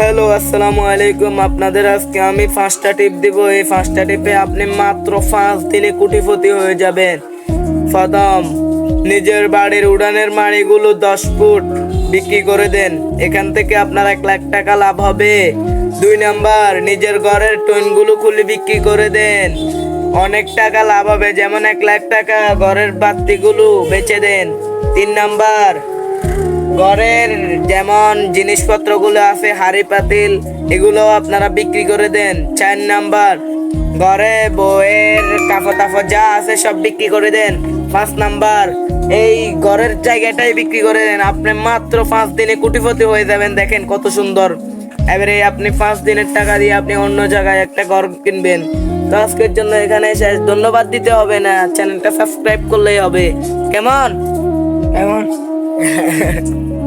Hello, আসসালামু আলাইকুম। আপনাদের আজকে আমি পাঁচটা টিপ দিব। এই পাঁচটা টিপে আপনি মাত্র পাঁচ দিনে কোটিপতি হয়ে যাবেন। প্রথম, নিজের বাড়ির উড়ানের মাড়িগুলো দশ ফুট বিক্রি করে দেন। এখান থেকে আপনার এক লাখ টাকা লাভ হবে। দুই নাম্বার, নিজের ঘরের টইনগুলো খুলে বিক্রি করে দেন। অনেক টাকা লাভ হবে, যেমন এক লাখ টাকা। ঘরের বাতিগুলো বেচে দেন। তিন নাম্বার ঘরের যেমন জিনিসপত্রগুলো আছে, হাড়ি, পাতিল, এগুলো আপনারা বিক্রি করে দেন। চার নাম্বার, ঘরে বইয়ের কাপড় টাপড় যা আছে সব বিক্রি করে দেন। পাঁচ নাম্বার, এই ঘরের জায়গাটাই বিক্রি করে দেন। আপনি মাত্র পাঁচ দিনে কোটিপতি হয়ে যাবেন। দেখেন কত সুন্দর। এবারে আপনি পাঁচ দিনের টাকা দিয়ে আপনি অন্য জায়গায় একটা ঘর কিনবেন। তো আজকের জন্য এখানে শেষ ধন্যবাদ দিতে হবে না। চ্যানেলটা সাবস্ক্রাইব করলেই হবে। কেমন? কেমন? Bye.